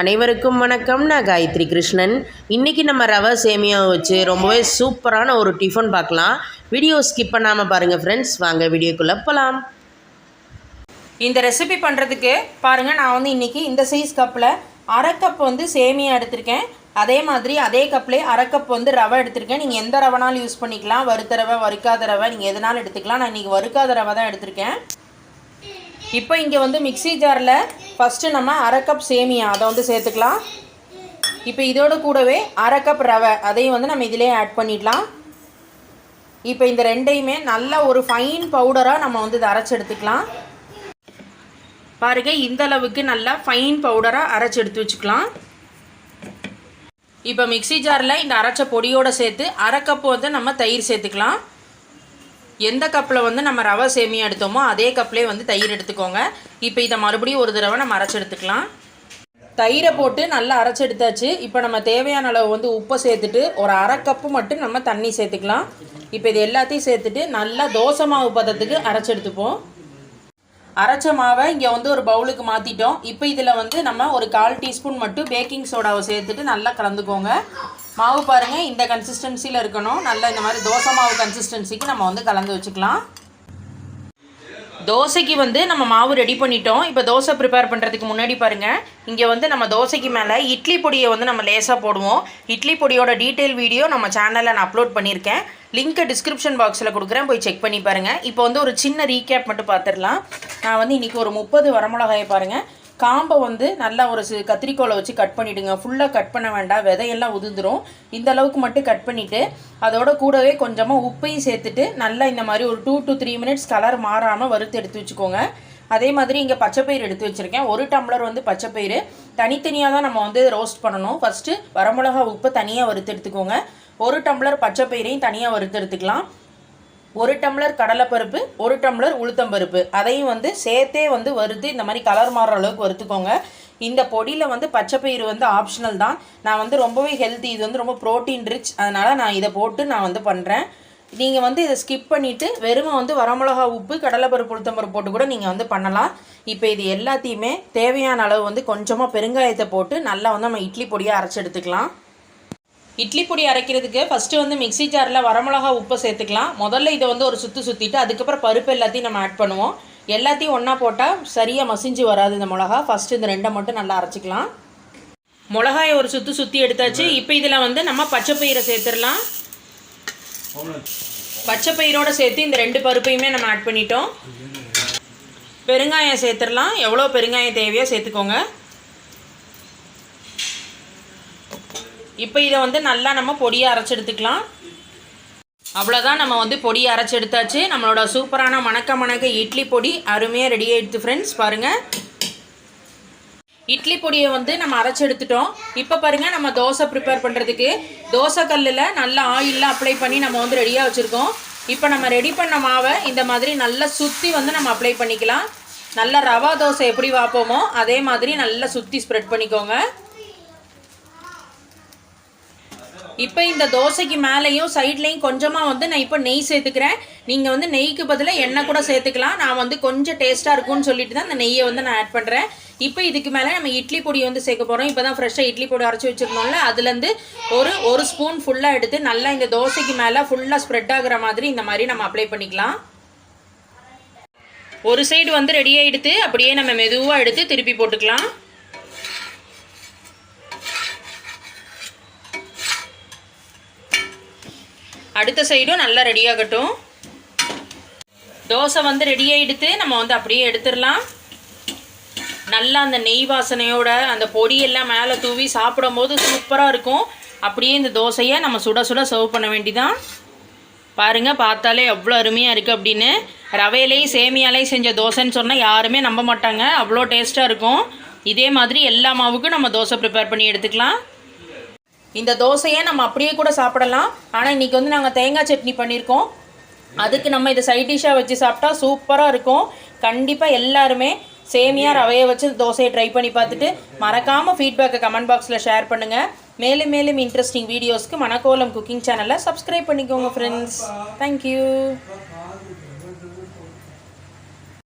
அனைவருக்கும் வணக்கம். நான் காயத்ரி கிருஷ்ணன். இன்றைக்கி நம்ம ரவை சேமியாவை வச்சு ரொம்பவே சூப்பரான ஒரு டிஃபன் பார்க்கலாம். வீடியோ ஸ்கிப் பண்ணாமல் பாருங்கள் ஃப்ரெண்ட்ஸ் வாங்க வீடியோக்குள்ளே போகலாம் இந்த ரெசிபி பண்ணுறதுக்கு பாருங்கள் நான் வந்து இன்றைக்கி இந்த சைஸ் கப்பில் அரை கப் வந்து சேமியா எடுத்திருக்கேன். அதே மாதிரி அதே கப்லேயே அரை கப் வந்து ரவை எடுத்திருக்கேன். நீங்கள் எந்த ரவைனாலும் யூஸ் பண்ணிக்கலாம். வறுத்த ரவை வறுக்காத ரவை நீங்கள் எதனாலும் எடுத்துக்கலாம். நான் இன்றைக்கி வறுக்காத ரவை தான் எடுத்திருக்கேன். இப்போ இங்கே வந்து மிக்ஸி ஜாரில் ஃபஸ்ட்டு நம்ம அரை கப் சேமியா அதை வந்து சேர்த்துக்கலாம். இப்போ இதோட கூடவே அரை கப் ரவை அதையும் வந்து நம்ம இதிலே ஆட் பண்ணிடலாம். இப்போ இந்த ரெண்டையுமே நல்ல ஒரு ஃபைன் பவுடராக நம்ம வந்து இதை அரைச்சி எடுத்துக்கலாம். பாருங்கள் இந்த அளவுக்கு நல்லா ஃபைன் பவுடராக அரைச்சி எடுத்து வச்சுக்கலாம். இப்போ மிக்ஸி ஜாரில் இந்த அரைச்ச பொடியோடு சேர்த்து அரை கப்பு வந்து நம்ம தயிர் சேர்த்துக்கலாம். எந்த கப்பில் வந்து நம்ம ரவை சேமியா எடுத்தோமோ அதே கப்லேயே வந்து தயிர் எடுத்துக்கோங்க. இப்போ இதை மறுபடியும் ஒரு தடவை நம்ம அரைச்சி எடுத்துக்கலாம். தயிரை போட்டு நல்லா அரைச்சி எடுத்தாச்சு. இப்போ நம்ம தேவையான அளவு வந்து உப்பை சேர்த்துட்டு ஒரு அரை கப்பு மட்டும் நம்ம தண்ணி சேர்த்துக்கலாம். இப்போ இது எல்லாத்தையும் சேர்த்துட்டு நல்லா தோசை மாவு பதத்துக்கு அரைச்சி எடுத்துப்போம். அரைச்ச மாவை இங்கே வந்து ஒரு பவுலுக்கு மாற்றிட்டோம் இப்போ இதில் வந்து நம்ம ஒரு கால் டீஸ்பூன் மட்டும் பேக்கிங் சோடாவை சேர்த்துட்டு நல்லா கலந்துக்கோங்க. மாவு பாருங்கள் இந்த கன்சிஸ்டன்சியில் இருக்கணும். நல்லா இந்த மாதிரி தோசை மாவு கன்சிஸ்டன்சிக்கு நம்ம வந்து கலந்து வச்சுக்கலாம். தோசைக்கு வந்து நம்ம மாவு ரெடி பண்ணிட்டோம். இப்போ தோசை ப்ரிப்பேர் பண்ணுறதுக்கு முன்னாடி பாருங்கள் இங்கே வந்து நம்ம தோசைக்கு மேலே இட்லி பொடியை வந்து நம்ம லேசாக போடுவோம். இட்லி பொடியோட டீட்டெயில் வீடியோ நம்ம சேனலில் நான் அப்லோட் பண்ணியிருக்கேன். லிங்க்கை டிஸ்கிரிப்ஷன் பாக்ஸில் கொடுக்குறேன். போய் செக் பண்ணி பாருங்கள் இப்போ வந்து ஒரு சின்ன ரீகேப் மட்டும் பார்த்துடலாம். நான் வந்து இன்றைக்கி ஒரு முப்பது வரமிளகாயை பாருங்கள் காம்பை வந்து நல்லா ஒரு சி கத்திரிக்கோலை வச்சு கட் பண்ணிவிடுங்க ஃபுல்லாக கட் பண்ண வேண்டாம். விதையெல்லாம் உதிர்ந்துடும் இந்த அளவுக்கு மட்டும் கட் பண்ணிவிட்டு அதோட கூடவே கொஞ்சமாக உப்பையும் சேர்த்துட்டு நல்லா இந்த மாதிரி ஒரு two to three minutes colour மாறாமல் வறுத்து எடுத்து வச்சுக்கோங்க. அதே மாதிரி இங்கே பச்சைப்பயிறு எடுத்து வச்சுருக்கேன். ஒரு டம்ளர் வந்து பச்சைப்பயிறு. தனித்தனியாக தான் நம்ம வந்து ரோஸ்ட் பண்ணணும். ஃபஸ்ட்டு வரமிளகா உப்பை தனியாக வறுத்து எடுத்துக்கோங்க. ஒரு டம்ளர் பச்சைப்பயிரையும் தனியாக வறுத்து எடுத்துக்கலாம். ஒரு டம்ளர் கடலைப்பருப்பு ஒரு டம்ளர் உளுத்தம்பருப்பு. அதையும் வந்து சேர்த்தே வந்து வறுத்து இந்த மாதிரி கலர் மாறுற அளவுக்கு வறுத்துக்கோங்க. இந்த பொடியில் வந்து பச்சைப்பயிறு வந்து ஆப்ஷனல் தான். நான் வந்து ரொம்பவே ஹெல்த்தி இது வந்து ரொம்ப ப்ரோட்டீன் ரிச் அதனால் நான் இதை போட்டு நான் வந்து பண்ணுறேன் நீங்கள் வந்து இதை ஸ்கிப் பண்ணிவிட்டு வெறுமை வந்து வரமிளகா உப்பு கடலைப்பருப்பு உளுத்தம்பருப்பு போட்டு கூட நீங்கள் வந்து பண்ணலாம். இப்போ இது எல்லாத்தையுமே தேவையான அளவு வந்து கொஞ்சமாக பெருங்காயத்தை போட்டு நல்லா வந்து நம்ம இட்லி பொடியாக அரைச்சி எடுத்துக்கலாம். இட்லி பொடி அரைக்கிறதுக்கு ஃபஸ்ட்டு வந்து மிக்ஸி ஜாரில் வரமிளகா உப்பை சேர்த்துக்கலாம். முதல்ல இதை வந்து ஒரு சுற்று சுற்றிட்டு அதுக்கப்புறம் பருப்பு எல்லாத்தையும் நம்ம ஆட் பண்ணுவோம். எல்லாத்தையும் ஒன்றா போட்டால் சரியாக மசிஞ்சு வராது இந்த மிளகா. ஃபஸ்ட்டு இந்த ரெண்டை மட்டும் நல்லா அரைச்சிக்கலாம். மிளகாயை ஒரு சுற்றி சுற்றி எடுத்தாச்சு. இப்போ இதில் வந்து நம்ம பச்சை பயிரை சேர்த்துடலாம். பச்சை பயிரோடு சேர்த்து இந்த ரெண்டு பருப்பையுமே நம்ம ஆட் பண்ணிட்டோம். பெருங்காயம் சேர்த்துடலாம். எவ்வளோ பெருங்காயம் தேவையோ சேர்த்துக்கோங்க. இப்போ இதை வந்து நல்லா நம்ம பொடியை அரைச்சி எடுத்துக்கலாம். அவ்வளோதான் நம்ம வந்து பொடியை அரைச்சி எடுத்தாச்சு. நம்மளோட சூப்பரான மணக்க மணக்க இட்லி பொடி அருமையாக ரெடி ஆகிடுது ஃப்ரெண்ட்ஸ் பாருங்கள் இட்லி பொடியை வந்து நம்ம அரைச்சி எடுத்துட்டோம். இப்போ பாருங்கள் நம்ம தோசை ப்ரிப்பேர் பண்ணுறதுக்கு தோசை கல்லில் நல்லா ஆயிலெலாம் அப்ளை பண்ணி நம்ம வந்து ரெடியாக வச்சுருக்கோம். இப்போ நம்ம ரெடி பண்ண மாவை இந்த மாதிரி நல்லா சுற்றி வந்து நம்ம அப்ளை பண்ணிக்கலாம். நல்லா ரவா தோசை எப்படி வாப்போமோ அதே மாதிரி நல்லா சுற்றி ஸ்ப்ரெட் பண்ணிக்கோங்க. இப்போ இந்த தோசைக்கு மேலேயும் சைட்லேயும் கொஞ்சமாக வந்து நான் இப்போ நெய் சேர்த்துக்கிறேன். நீங்கள் வந்து நெய்க்கு பதிலாக எண்ணெய் கூட சேர்த்துக்கலாம். நான் வந்து கொஞ்சம் டேஸ்ட்டாக இருக்கும்னு சொல்லிட்டு தான் அந்த நெய்யை வந்து நான் ஆட் பண்ணுறேன் இப்போ இதுக்கு மேலே நம்ம இட்லி பொடி வந்து சேர்க்க போகிறோம் இப்போ தான் ஃப்ரெஷ்ஷாக இட்லி பொடி அரைச்சி வச்சுருந்தோம்ல அதுலேருந்து ஒரு ஒரு ஸ்பூன் ஃபுல்லாக எடுத்து நல்லா இந்த தோசைக்கு மேலே ஃபுல்லாக ஸ்ப்ரெட் ஆகுற மாதிரி இந்த மாதிரி நம்ம அப்ளை பண்ணிக்கலாம். ஒரு சைடு வந்து ரெடி ஆகிடுத்து அப்படியே நம்ம மெதுவாக எடுத்து திருப்பி போட்டுக்கலாம். அடுத்த சைடும் நல்லா ரெடி ஆகட்டும். தோசை வந்து ரெடி ஆகிடுத்து நம்ம வந்து அப்படியே எடுத்துடலாம். நல்லா அந்த நெய் வாசனையோட அந்த பொடியெல்லாம் மேலே தூவி சாப்பிடும்போது சூப்பராக இருக்கும். அப்படியே இந்த தோசையை நம்ம சுட சுட சர்வ் பண்ண வேண்டிதான். பாருங்கள் பார்த்தாலே எவ்வளோ அருமையாக இருக்குது அப்படின்னு. ரவையிலையும் சேமியாலையும் செஞ்ச தோசைன்னு சொன்னால் யாருமே நம்ப மாட்டாங்க. அவ்வளோ டேஸ்ட்டாக இருக்கும். இதே மாதிரி எல்லா மாவுக்கும் நம்ம தோசை ப்ரிப்பேர் பண்ணி எடுத்துக்கலாம். இந்த தோசையை நம்ம அப்படியே கூட சாப்பிடலாம். ஆனால் இன்றைக்கி வந்து நாங்கள் தேங்காய் சட்னி பண்ணியிருக்கோம் அதுக்கு நம்ம இதை சைட் டிஷ்ஷாக வச்சு சாப்பிட்டா சூப்பராக இருக்கும். கண்டிப்பாக எல்லாருமே சேமியா ரவையை வச்சு தோசையை ட்ரை பண்ணி பார்த்துட்டு மறக்காமல் ஃபீட்பேக்கை கமெண்ட் பாக்ஸில் ஷேர் பண்ணுங்கள் மேலும் மேலும் இன்ட்ரெஸ்டிங் வீடியோஸ்க்கு மணக்கோலம் குக்கிங் சேனலை சப்ஸ்கிரைப் பண்ணிக்கோங்க ஃப்ரெண்ட்ஸ் தேங்க்யூ